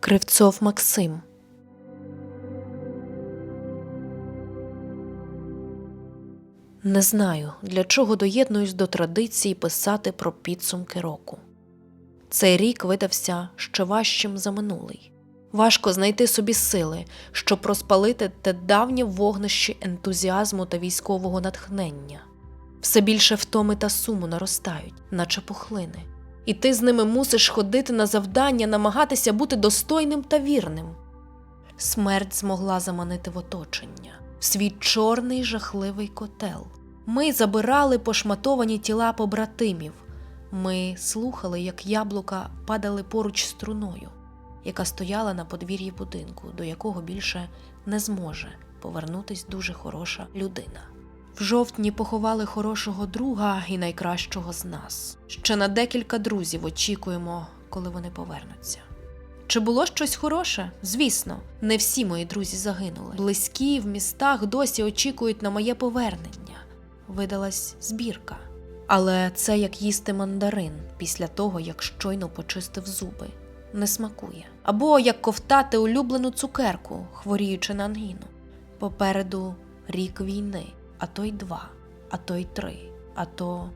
Кривцов Максим. Не знаю, для чого доєднуюсь до традиції писати про підсумки року. Цей рік видався ще важчим за минулий. Важко знайти собі сили, щоб розпалити те давнє вогнище ентузіазму та військового натхнення. Все більше втоми та суму наростають, наче пухлини. І ти з ними мусиш ходити на завдання, намагатися бути достойним та вірним. Смерть змогла заманити в оточення, в свій чорний жахливий котел. Ми забирали пошматовані тіла побратимів. Ми слухали, як яблука падали поруч струною, яка стояла на подвір'ї будинку, до якого більше не зможе повернутись дуже хороша людина. В жовтні поховали хорошого друга і найкращого з нас. Ще на декілька друзів очікуємо, коли вони повернуться. Чи було щось хороше? Звісно, не всі мої друзі загинули. Близькі в містах досі очікують на моє повернення. Видалась збірка. Але це як їсти мандарин після того, як щойно почистив зуби. Не смакує. Або як ковтати улюблену цукерку, хворіючи на ангіну. Попереду рік війни, а то й два, а то й три, а то